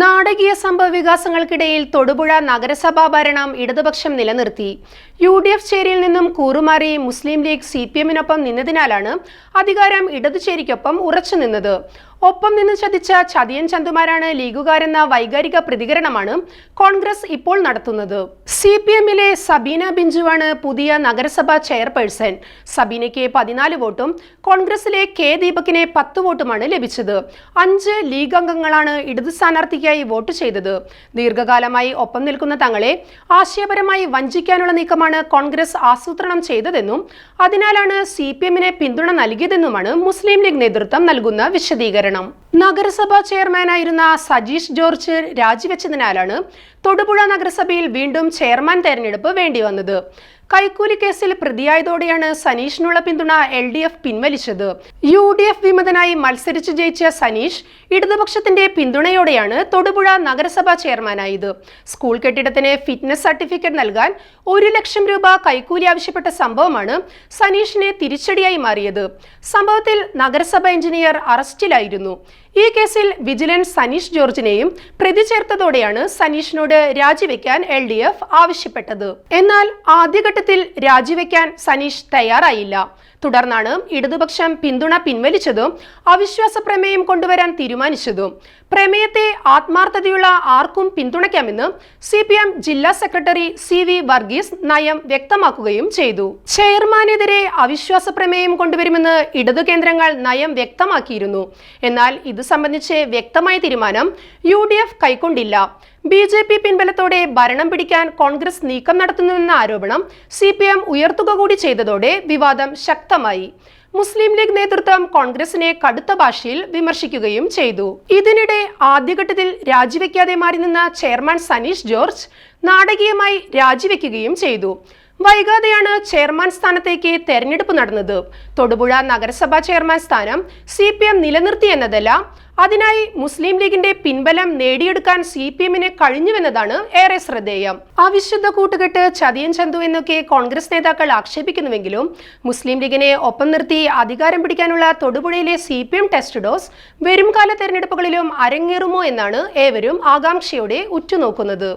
നാടകീയ സംഭവ വികാസങ്ങൾക്കിടയിൽ തൊടുപുഴ നഗരസഭാ ഭരണം ഇടതുപക്ഷം നിലനിർത്തി. യു ഡി എഫ് ചേരിയിൽ നിന്നും കൂറുമാറി മുസ്ലിം ലീഗ് സി പി എമ്മിനൊപ്പം നിന്നതിനാലാണ് അധികാരം ഇടതുചേരിക്കൊപ്പം ഉറച്ചു നിന്നത്. ഒപ്പം നിന്ന് ചതിച്ച ചതിയൻ ചന്തുമാരാണ് ലീഗുകാരെന്ന വൈകാരിക പ്രതികരണമാണ് കോൺഗ്രസ് ഇപ്പോൾ നടത്തുന്നത്. സി പി എമ്മിലെ സബീന ബിഞ്ചുവാണ് പുതിയ നഗരസഭാ ചെയർപേഴ്സൺ. സബീനയ്ക്ക് പതിനാല് വോട്ടും കോൺഗ്രസിലെ കെ ദീപകിന് പത്ത് വോട്ടുമാണ് ലഭിച്ചത്. അഞ്ച് ലീഗ് അംഗങ്ങളാണ് ഇടതു സ്ഥാനാർത്ഥിക്കായി വോട്ട് ചെയ്തത്. ദീർഘകാലമായി ഒപ്പം നിൽക്കുന്ന തങ്ങളെ ആശയപരമായി വഞ്ചിക്കാനുള്ള നീക്കമാണ് കോൺഗ്രസ് ആസൂത്രണം ചെയ്തതെന്നും അതിനാലാണ് സി പി എമ്മിനെ പിന്തുണ നൽകിയതെന്നുമാണ് മുസ്ലിം ലീഗ് നേതൃത്വം നൽകുന്ന വിശദീകരണം. നഗരസഭാ ചെയർമാനായിരുന്ന സജീഷ് ജോർജ് രാജിവെച്ചതിനാലാണ് തൊടുപുഴ നഗരസഭയിൽ വീണ്ടും ചെയർമാൻ തെരഞ്ഞെടുപ്പ് വേണ്ടി വന്നത് കൈക്കൂലി കേസിൽ പ്രതിയായതോടെയാണ് സനീഷിനുള്ള പിന്തുണ എൽ ഡി എഫ് പിൻവലിച്ചത്. യു ഡി എഫ് വിമതനായി മത്സരിച്ച് ജയിച്ച സനീഷ് ഇടതുപക്ഷത്തിന്റെ പിന്തുണയോടെയാണ് തൊടുപുഴ നഗരസഭാ ചെയർമാനായത്. സ്കൂൾ കെട്ടിടത്തിന് ഫിറ്റ്നസ് സർട്ടിഫിക്കറ്റ് നൽകാൻ ഒരു ലക്ഷം രൂപ കൈക്കൂലി ആവശ്യപ്പെട്ട സംഭവമാണ് സനീഷിനെ തിരിച്ചടിയായി മാറിയത്. സംഭവത്തിൽ നഗരസഭ എഞ്ചിനീയർ അറസ്റ്റിലായിരുന്നു. ഈ കേസിൽ വിജിലൻസ് സനീഷ് ജോർജിനെയും പ്രതി ചേർത്തതോടെയാണ് സനീഷിനോട് രാജിവെക്കാൻ എൽ ഡി എഫ് ആവശ്യപ്പെട്ടത്. എന്നാൽ ആദ്യഘട്ടത്തിൽ രാജിവെക്കാൻ സനീഷ് തയ്യാറായില്ല. തുടർന്നാണ് ഇടതുപക്ഷം പിന്തുണ പിൻവലിച്ചതും അവിശ്വാസ പ്രമേയം കൊണ്ടുവരാൻ തീരുമാനിച്ചതും. പ്രമേയത്തെ ആത്മാർത്ഥതയുള്ള ആർക്കും പിന്തുണയ്ക്കാമെന്ന് സി പി എം ജില്ലാ സെക്രട്ടറി സി വി വർഗീസ് നയം വ്യക്തമാക്കുകയും ചെയ്തു. ചെയർമാനെതിരെ അവിശ്വാസ പ്രമേയം കൊണ്ടുവരുമെന്ന് ഇടതു കേന്ദ്രങ്ങൾ നയം വ്യക്തമാക്കിയിരുന്നു. എന്നാൽ ഇത് സംബന്ധിച്ച് വ്യക്തമായ തീരുമാനം യു ഡി എഫ് കൈക്കൊണ്ടില്ല. ബി ജെ പി പിൻബലത്തോടെ ഭരണം പിടിക്കാൻ കോൺഗ്രസ് നീക്കം നടത്തുന്നുവെന്ന ആരോപണം സി പി എം ഉയർത്തുക കൂടി ചെയ്തതോടെ വിവാദം ശക്തമായി. മുസ്ലിം ലീഗ് നേതൃത്വം കോൺഗ്രസിനെ കടുത്ത ഭാഷയിൽ വിമർശിക്കുകയും ചെയ്തു. ഇതിനിടെ ആദ്യഘട്ടത്തിൽ രാജിവെക്കാതെ മാറി നിന്ന ചെയർമാൻ സനീഷ് ജോർജ് നാടകീയമായി രാജിവെക്കുകയും ചെയ്തു. വൈകാതെയാണ് ചെയർമാൻ സ്ഥാനത്തേക്ക് തെരഞ്ഞെടുപ്പ് നടന്നത്. തൊടുപുഴ നഗരസഭാ ചെയർമാൻ സ്ഥാനം സി പി എം നിലനിർത്തി എന്നതല്ല അതിനായി മുസ്ലിം ലീഗിന്റെ പിൻബലം നേടിയെടുക്കാൻ സി പി എമ്മിന് കഴിഞ്ഞുവെന്നതാണ് ഏറെ ശ്രദ്ധേയം. അവിശുദ്ധ കൂട്ടുകെട്ട് ചതിയൻ ചന്തു എന്നൊക്കെ കോൺഗ്രസ് നേതാക്കൾ ആക്ഷേപിക്കുന്നുവെങ്കിലും മുസ്ലിം ലീഗിനെ ഒപ്പം നിർത്തി അധികാരം പിടിക്കാനുള്ള തൊടുപുഴയിലെ C P M test dose വരുംകാല തെരഞ്ഞെടുപ്പുകളിലും അരങ്ങേറുമോ എന്നാണ് ഏവരും ആകാംക്ഷയോടെ ഉറ്റുനോക്കുന്നത്.